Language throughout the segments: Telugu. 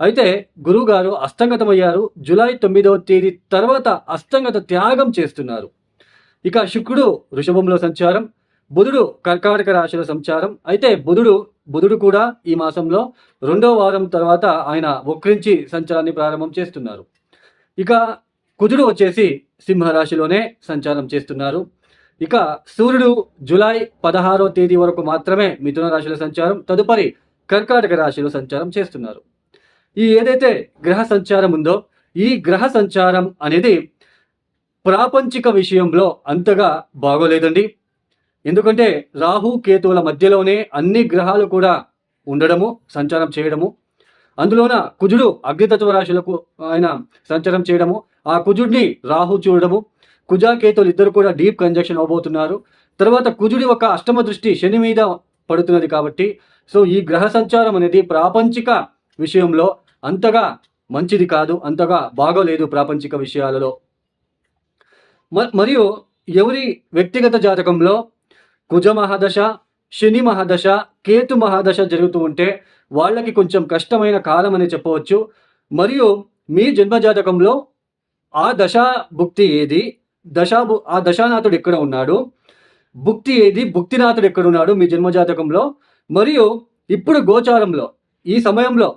అయితే గురువు గారు అస్తంగతమయ్యారు జూలై తొమ్మిదవ తేదీ తర్వాత అస్తంగత త్యాగం చేస్తున్నారు. ఇక శుక్రుడు వృషభంలో సంచారం. బుధుడు కర్కాటక రాశిలో సంచారం. అయితే బుధుడు బుధుడు కూడా ఈ మాసంలో రెండో వారం తర్వాత ఆయన వక్రించి సంచారాన్ని ప్రారంభం చేస్తున్నారు. ఇక కుజుడు వచ్చేసి సింహరాశిలోనే సంచారం చేస్తున్నారు. ఇక సూర్యుడు జూలై పదహారో తేదీ వరకు మాత్రమే మిథున రాశిలో సంచారం. తదుపరి కర్కాటక రాశిలో సంచారం చేస్తున్నారు. ఈ ఏదైతే గ్రహ సంచారం ఉందో ఈ గ్రహ సంచారం అనేది ప్రాపంచిక విషయంలో అంతగా బాగోలేదండి. ఎందుకంటే రాహు కేతువుల మధ్యలోనే అన్ని గ్రహాలు కూడా ఉండడము సంచారం చేయడము. అందులోన కుజుడు అగ్నితత్వ రాశులకు ఆయన సంచారం చేయడము. ఆ కుజుడిని రాహు చూడడము. కుజాకేతువులు ఇద్దరు కూడా డీప్ కంజక్షన్ అవబోతున్నారు. తర్వాత కుజుడి ఒక అష్టమ దృష్టి శని మీద పడుతున్నది కాబట్టి సో ఈ గ్రహ సంచారం అనేది ప్రాపంచిక విషయంలో అంతగా మంచిది కాదు అంతగా బాగోలేదు ప్రాపంచిక విషయాలలో. మ- మరియు ఎవరి వ్యక్తిగత జాతకంలో కుజ మహాదశ శని మహాదశ కేతు మహాదశ జరుగుతూ ఉంటే వాళ్ళకి కొంచెం కష్టమైన కాలం అని చెప్పవచ్చు. మరియు మీ జన్మ జాతకంలో ఆ దశా భుక్తి ఏది? దశా ఆ దశానాథుడు ఎక్కడ ఉన్నాడు? భుక్తి ఏది? భుక్తినాథుడు ఎక్కడ ఉన్నాడు మీ జన్మ జాతకంలో మరియు ఇప్పుడు గోచారంలో ఈ సమయంలో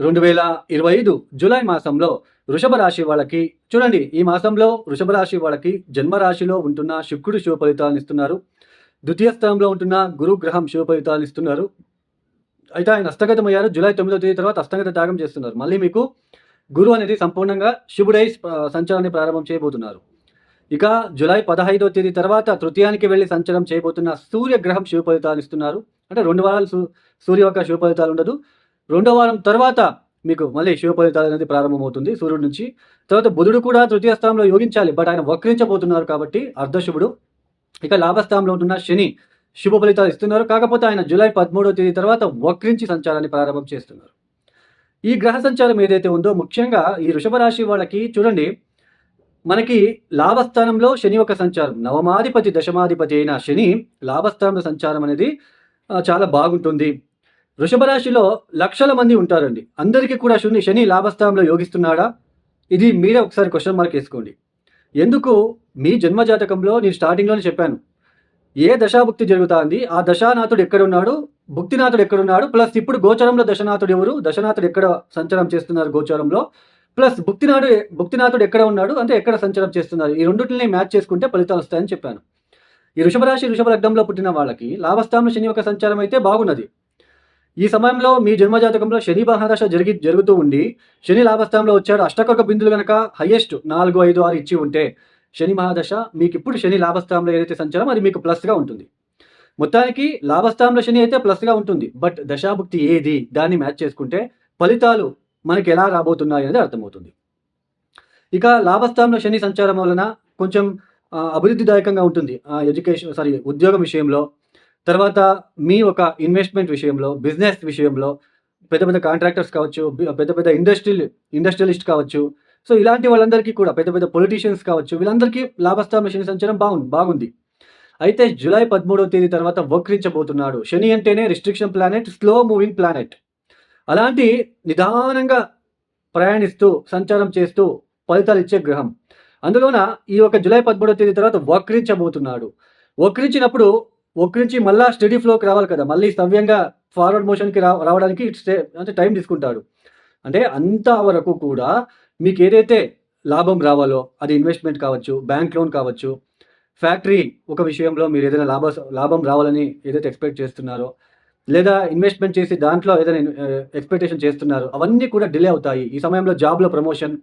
రెండు వేల ఇరవై ఐదు జూలై మాసంలో వృషభ రాశి వాళ్ళకి చూడండి ఈ మాసంలో వృషభ రాశి వాళ్ళకి జన్మ రాశిలో ఉంటున్న శుక్రుడు శుభ ఫలితాలను ఇస్తున్నారు. ద్వితీయ స్థానంలో ఉంటున్న గురు గ్రహం శుభ ఫలితాలను ఇస్తున్నారు. అయితే ఆయన అస్తగతం అయ్యారు జూలై తొమ్మిదో తేదీ తర్వాత అస్తగత త్యాగం చేస్తున్నారు. మళ్ళీ మీకు గురు అనేది సంపూర్ణంగా శుభుడై సంచారాన్ని ప్రారంభం చేయబోతున్నారు. ఇక జూలై పదహైదో తేదీ తర్వాత తృతీయానికి వెళ్ళి సంచారం చేయబోతున్న సూర్యగ్రహం శుభ ఫలితాలు ఇస్తున్నారు. అంటే రెండు వారాలు సూ- సూర్య యొక్క శుభ ఫలితాలు ఉండదు. రెండో వారం తర్వాత మీకు మళ్ళీ శివ ఫలితాలు అనేది ప్రారంభమవుతుంది సూర్యుడి నుంచి. తర్వాత బుధుడు కూడా తృతీయ స్థానంలో యోగించాలి బట్ ఆయన వక్రించబోతున్నారు కాబట్టి అర్ధశుభుడు. ఇక లాభస్థానంలో ఉంటున్న శని శుభ ఫలితాలు ఇస్తున్నారు. కాకపోతే ఆయన జూలై పదమూడవ తేదీ తర్వాత వక్రించి సంచారాన్ని ప్రారంభం చేస్తున్నారు. ఈ గ్రహ సంచారం ఏదైతే ఉందో ముఖ్యంగా ఈ వృషభ రాశి వాళ్ళకి చూడండి మనకి లాభస్థానంలో శని యొక్క సంచారం నవమాధిపతి దశమాధిపతి అయిన శని లాభస్థానంలో సంచారం అనేది చాలా బాగుంటుంది. వృషభ రాశిలో లక్షల మంది ఉంటారండి. అందరికీ కూడా శని శని లాభస్థానంలో యోగిస్తున్నాడా? ఇది మీరే ఒకసారి క్వశ్చన్ మార్క్ వేసుకోండి. ఎందుకు? మీ జన్మ జాతకంలో నేను స్టార్టింగ్లోనే చెప్పాను. ఏ దశాభుక్తి జరుగుతుంది? ఆ దశానాథుడు ఎక్కడున్నాడు? భుక్తినాథుడు ఎక్కడున్నాడు? ప్లస్ ఇప్పుడు గోచరంలో దశనాథుడు ఎవరు? దశనాథుడు ఎక్కడ సంచారం చేస్తున్నారు గోచరంలో? ప్లస్ భుక్తినాథుడు భుక్తినాథుడు ఎక్కడ ఉన్నాడు? అంటే ఎక్కడ సంచారం చేస్తున్నారు? ఈ రెండింటిని మ్యాచ్ చేసుకుంటే ఫలితాలు వస్తాయని చెప్పాను. ఈ వృషభ రాశి వృషభ లగ్నంలో పుట్టిన వాళ్ళకి లాభస్థానంలో శని యొక్క సంచారం అయితే బాగున్నది. ఈ సమయంలో మీ జన్మజాతకంలో శని మహాదశ జరిగి జరుగుతూ ఉండి శని లాభస్థానంలో వచ్చాడు అష్టకొక బిందులు కనుక హయ్యెస్ట్ నాలుగు ఐదు ఆరు ఇచ్చి ఉంటే శని మహాదశ మీకు ఇప్పుడు శని లాభస్థానంలో ఏదైతే సంచారం అది మీకు ప్లస్గా ఉంటుంది. మొత్తానికి లాభస్థానంలో శని అయితే ప్లస్గా ఉంటుంది. బట్ దశాభుక్తి ఏది దాన్ని మ్యాచ్ చేసుకుంటే ఫలితాలు మనకి ఎలా రాబోతున్నాయి అనేది అర్థమవుతుంది. ఇక లాభస్థానంలో శని సంచారం వలన కొంచెం అభివృద్ధిదాయకంగా ఉంటుంది. ఎడ్యుకేషన్ సారీ ఉద్యోగం విషయంలో తర్వాత మీ ఒక ఇన్వెస్ట్మెంట్ విషయంలో బిజినెస్ విషయంలో పెద్ద పెద్ద కాంట్రాక్టర్స్ కావచ్చు పెద్ద పెద్ద ఇండస్ట్రియల్ ఇండస్ట్రియలిస్ట్ కావచ్చు. సో ఇలాంటి వాళ్ళందరికీ కూడా పెద్ద పెద్ద పొలిటీషియన్స్ కావచ్చు వీళ్ళందరికీ లాభస్థానంలో శని సంచారం బాగుంది బాగుంది. అయితే జూలై పదమూడవ తేదీ తర్వాత వక్రించబోతున్నాడు. శని అంటేనే restriction planet slow moving planet అలాంటి నిదానంగా ప్రయాణిస్తూ సంచారం చేస్తూ ఫలితాలు ఇచ్చే గ్రహం. అందులోన ఈ యొక్క జూలై పదమూడవ తేదీ తర్వాత వక్రించబోతున్నాడు. వక్రించినప్పుడు ఒకరి నుంచి మళ్ళీ స్టడీ ఫ్లోకి రావాలి కదా. మళ్ళీ సవ్యంగా ఫార్వర్డ్ మోషన్కి రా రావడానికి స్టే అంటే టైం తీసుకుంటాడు. అంటే అంత వరకు కూడా మీకు ఏదైతే లాభం రావాలో అది ఇన్వెస్ట్మెంట్ కావచ్చు బ్యాంక్ లోన్ కావచ్చు ఫ్యాక్టరీ ఒక విషయంలో మీరు ఏదైనా లాభ లాభం రావాలని ఏదైతే ఎక్స్పెక్ట్ చేస్తున్నారో లేదా ఇన్వెస్ట్మెంట్ చేసి దాంట్లో ఏదైనా ఎక్స్పెక్టేషన్ చేస్తున్నారో అవన్నీ కూడా డిలే అవుతాయి. ఈ సమయంలో జాబ్లో ప్రమోషన్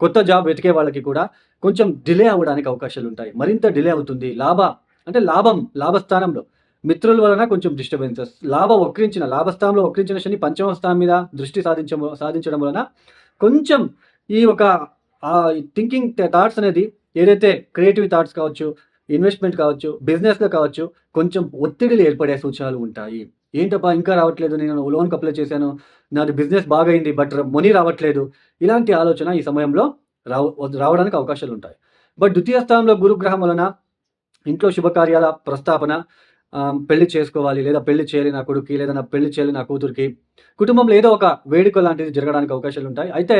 కొత్త జాబ్ వెతికే వాళ్ళకి కూడా కొంచెం డిలే అవ్వడానికి అవకాశాలు ఉంటాయి మరింత డిలే అవుతుంది. లాభ అంటే లాభం లాభస్థానంలో. మిత్రుల వలన కొంచెం డిస్టర్బెన్సెస్ లాభ వక్రించిన లాభస్థానంలో వక్రించిన శని పంచమ స్థానం మీద దృష్టి సాధించ సాధించడం వలన కొంచెం ఈ ఒక థింకింగ్ థాట్స్ అనేది ఏదైతే క్రియేటివ్ థాట్స్ కావచ్చు ఇన్వెస్ట్మెంట్ కావచ్చు బిజినెస్లో కావచ్చు కొంచెం ఒత్తిడిలు ఏర్పడే సూచనలు ఉంటాయి. ఏంటప్పా ఇంకా రావట్లేదు నేను లోన్కి అప్లై చేశాను నాది బిజినెస్ బాగైంది బట్ మనీ రావట్లేదు. ఇలాంటి ఆలోచన ఈ సమయంలో రావడానికి అవకాశాలు ఉంటాయి. బట్ ద్వితీయ స్థానంలో గురుగ్రహం వలన ఇంట్లో శుభకార్యాల ప్రస్తాపన పెళ్ళి చేసుకోవాలి లేదా పెళ్ళి చేయాలి నా కొడుక్కి లేదా నా పెళ్ళి చేయాలి నా కూతురికి. కుటుంబంలో ఏదో ఒక వేడుక లాంటిది జరగడానికి అవకాశాలు ఉంటాయి. అయితే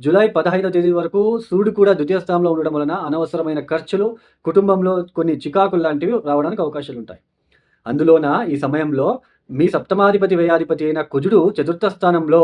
జూలై పదహైదవ తేదీ వరకు సూర్యుడు కూడా ద్వితీయ స్థానంలో ఉండడం వలన అనవసరమైన ఖర్చులు కుటుంబంలో కొన్ని చికాకులు లాంటివి రావడానికి అవకాశాలు ఉంటాయి. అందులోన ఈ సమయంలో మీ సప్తమాధిపతి వ్యయాధిపతి అయిన కుజుడు చతుర్థ స్థానంలో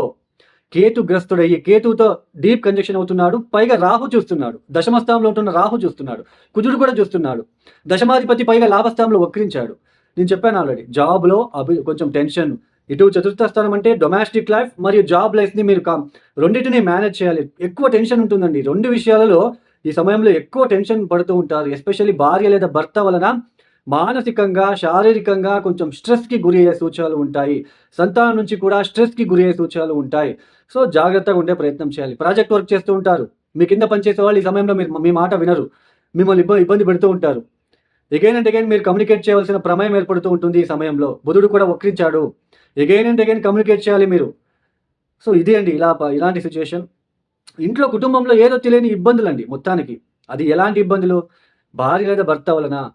కేతుగ్రస్తుడయ్యి కేతుతో డీప్ కంజక్షన్ అవుతున్నాడు. పైగా రాహు చూస్తున్నాడు. దశమ స్థానంలో ఉంటున్న రాహు చూస్తున్నాడు. కుజుడు కూడా చూస్తున్నాడు. దశమాధిపతి పైగా లాభస్థానంలో వక్రించాడు. నేను చెప్పాను ఆల్రెడీ. జాబ్లో అభి కొంచెం టెన్షన్. ఇటు చతుర్థ స్థానం అంటే డొమెస్టిక్ లైఫ్ మరియు జాబ్ లైఫ్ని మీరు కా- రెండింటిని మేనేజ్ చేయాలి. ఎక్కువ టెన్షన్ ఉంటుందండి. రెండు విషయాలలో ఈ సమయంలో ఎక్కువ టెన్షన్ పడుతూ ఉంటారు. ఎస్పెషల్లీ భార్య లేదా భర్త వలన మానసికంగా శారీరకంగా కొంచెం స్ట్రెస్కి గురి అయ్యే సూచనలు ఉంటాయి. సంతానం నుంచి కూడా స్ట్రెస్కి గురి అయ్యే సూచనలు ఉంటాయి. సో జాగ్రత్తగా ఉండే ప్రయత్నం చేయాలి. ప్రాజెక్ట్ వర్క్ చేస్తూ ఉంటారు. మీ కింద పనిచేసే వాళ్ళు ఈ సమయంలో మీరు మీ మాట వినరు. మిమ్మల్ని ఇబ్బంది ఇబ్బంది పెడుతూ ఉంటారు. ఎగైన్ అండ్ అగైన్ మీరు కమ్యూనికేట్ చేయవలసిన ప్రమేయం ఏర్పడుతూ ఉంటుంది ఈ సమయంలో. బుధుడు కూడా వక్రించాడు. ఎగైన్ అండ్ అగైన్ కమ్యూనికేట్ చేయాలి మీరు. సో ఇదే అండి ఇలా ఇలాంటి సిచ్యుయేషన్ ఇంట్లో కుటుంబంలో ఏదో తెలియని ఇబ్బందులు అండి మొత్తానికి. అది ఎలాంటి ఇబ్బందులు? భార్య లేదా భర్త వలన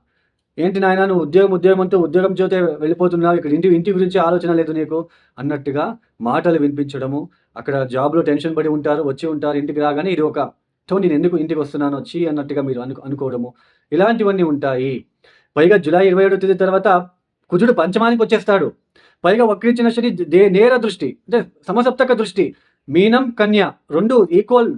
ఏంటి నాయన నువ్వు ఉద్యోగం ఉద్యోగం అంటూ ఉద్యోగం చేతే వెళ్ళిపోతున్నావు ఇక్కడ ఇంటి ఇంటి గురించి ఆలోచన లేదు నీకు? అన్నట్టుగా మాటలు వినిపించడము అక్కడ జాబ్లో టెన్షన్ పడి ఉంటారు వచ్చి ఉంటారు ఇంటికి రాగానే ఇది ఒక తో నేను ఎందుకు ఇంటికి వస్తున్నాను వచ్చి అన్నట్టుగా మీరు అను అనుకోవడము. ఇలాంటివన్నీ ఉంటాయి. పైగా జూలై ఇరవై ఏడో తేదీ తర్వాత కుజుడు పంచమానికి వచ్చేస్తాడు. పైగా వక్రించిన శని దే నేర దృష్టి అంటే సమసప్తక దృష్టి మీనం కన్య రెండు ఈక్వల్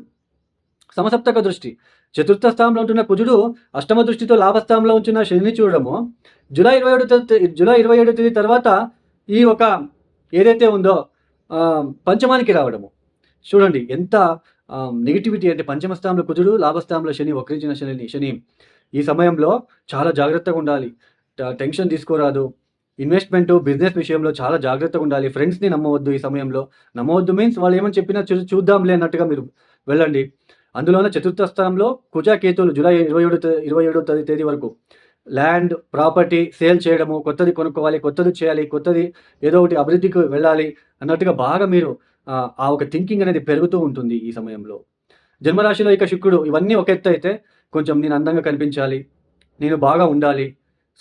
సమసప్తక దృష్టి. చతుర్థ స్థానంలో ఉంటున్న కుజుడు అష్టమ దృష్టితో లాభస్థానంలో ఉంచిన శనిని చూడడము. జూలై ఇరవై ఏడు జూలై ఇరవై ఏడు తేదీ తర్వాత ఈ ఒక ఏదైతే ఉందో పంచమానికి రావడము. చూడండి ఎంత నెగిటివిటీ అంటే పంచమ స్థానంలో కుజుడు లాభస్థానంలో శని వక్రించిన శని శని ఈ సమయంలో చాలా జాగ్రత్తగా ఉండాలి. ట- టెన్షన్ తీసుకోరాదు. ఇన్వెస్ట్మెంట్ బిజినెస్ విషయంలో చాలా జాగ్రత్తగా ఉండాలి. ఫ్రెండ్స్ని నమ్మవద్దు ఈ సమయంలో. నమ్మవద్దు మీన్స్ వాళ్ళు ఏమని చెప్పినా చూ చూద్దాంలే అన్నట్టుగా మీరు వెళ్ళండి. అందులోనే చతుర్థ స్థానంలో కుజా కేతువులు జూలై ఇరవై ఏడు ఇరవై ఏడో తేదీ తేదీ వరకు. ల్యాండ్ ప్రాపర్టీ సేల్ చేయడము కొత్తది కొనుక్కోవాలి కొత్తది చేయాలి కొత్తది ఏదో ఒకటి అభివృద్ధికి వెళ్ళాలి అన్నట్టుగా బాగా మీరు ఆ, ఆ ఒక థింకింగ్ అనేది పెరుగుతూ ఉంటుంది ఈ సమయంలో. జన్మరాశిలో ఇక శుక్రుడు ఇవన్నీ ఒక ఎత్తు అయితే కొంచెం నేను అందంగా కనిపించాలి నేను బాగా ఉండాలి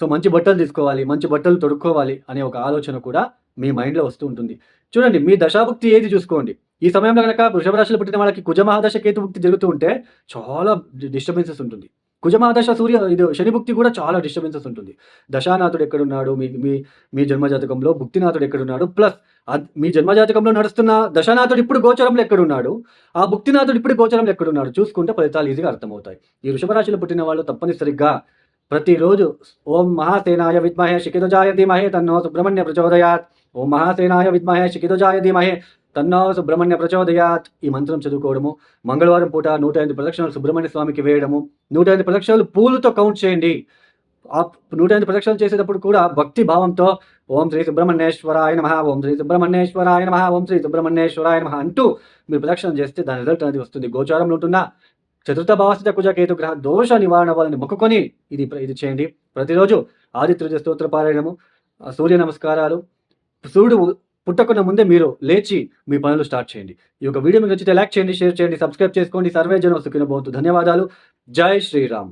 సో మంచి బట్టలు తీసుకోవాలి మంచి బట్టలు తొడుక్కోవాలి అనే ఒక ఆలోచన కూడా మీ మైండ్లో వస్తూ ఉంటుంది. చూడండి మీ దశాభుక్తి ఏది చూసుకోండి. ఈ సమయంలో కనుక వృషభ రాశిలో పుట్టిన వాళ్ళకి కుజమహాదశ కేతుభుక్తి జరుగుతూ ఉంటే చాలా డిస్టర్బెన్సెస్ ఉంటుంది. కుజమహాదశ సూర్య ఇది శనిభుక్తి కూడా చాలా డిస్టర్బెన్సెస్ ఉంటుంది. దశానాథుడు ఎక్కడున్నాడు? మీ మీ మీ జన్మజాతకంలో భుక్తినాథుడు ఎక్కడున్నాడు? ప్లస్ మీ జన్మజాతకంలో నడుస్తున్న దశానాథుడు ఇప్పుడు గోచరంలో ఎక్కడున్నాడు? ఆ భుక్తినాథుడు ఇప్పుడు గోచరంలో ఎక్కడున్నాడు? చూసుకుంటే ఫలితాలు ఈజీగా అర్థమవుతాయి. ఈ వృషభ రాశిలో పుట్టిన వాళ్ళు తప్పనిసరిగా ప్రతిరోజు ఓం మహాసేనాయ విద్మహే శిఖితజాయ ధీమహే తన్నో సుబ్రహ్మణ్య ప్రచోదయాత్. ఓం మహాసేనాయ విద్మహే శిఖితజాయ ధీమహే తన్నా సుబ్రహ్మణ్య ప్రచోదయాత్ ఈ మంత్రం చదువుకోవడము. మంగళవారం పూట నూట ఎనిమిది ప్రదక్షిణలు సుబ్రహ్మణ్య స్వామికి వేయడము. నూట ఎనిమిది ప్రదక్షిణలు పూలతో కౌంట్ చేయండి. ఆ నూట ఎనిమిది ప్రదక్షిణలు చేసేటప్పుడు కూడా భక్తి భావంతో ఓం శ్రీ సుబ్రహ్మణ్యేశ్వరాయ నమ ఓం శ్రీ సుబ్రహ్మణ్యేశ్వరాయ నమ ఓం శ్రీ సుబ్రహ్మణ్యేశ్వరాయ నమ అంటూ మీరు ప్రదక్షిణ చేస్తే దాని రిజల్ట్ అనేది వస్తుంది. గోచారంలో ఉంటున్న చతుర్థ భావస్థిత కుజ కేతు గ్రహ దోష నివారణ వాళ్ళని మొక్కుకొని ఇది ఇది చేయండి. ప్రతిరోజు ఆదిత్య స్తోత్ర పారాయణము సూర్య నమస్కారాలు సూర్యుడు పుట్టకుండా ముందే మీరు లేచి మీ పనులు స్టార్ట్ చేయండి. ఈ యొక్క వీడియో మీకు నచ్చితే లైక్ చేయండి షేర్ చేయండి సబ్స్క్రైబ్ చేసుకోండి. సర్వే జనం సుఖిన ధన్యవాదాలు. జై శ్రీరామ్.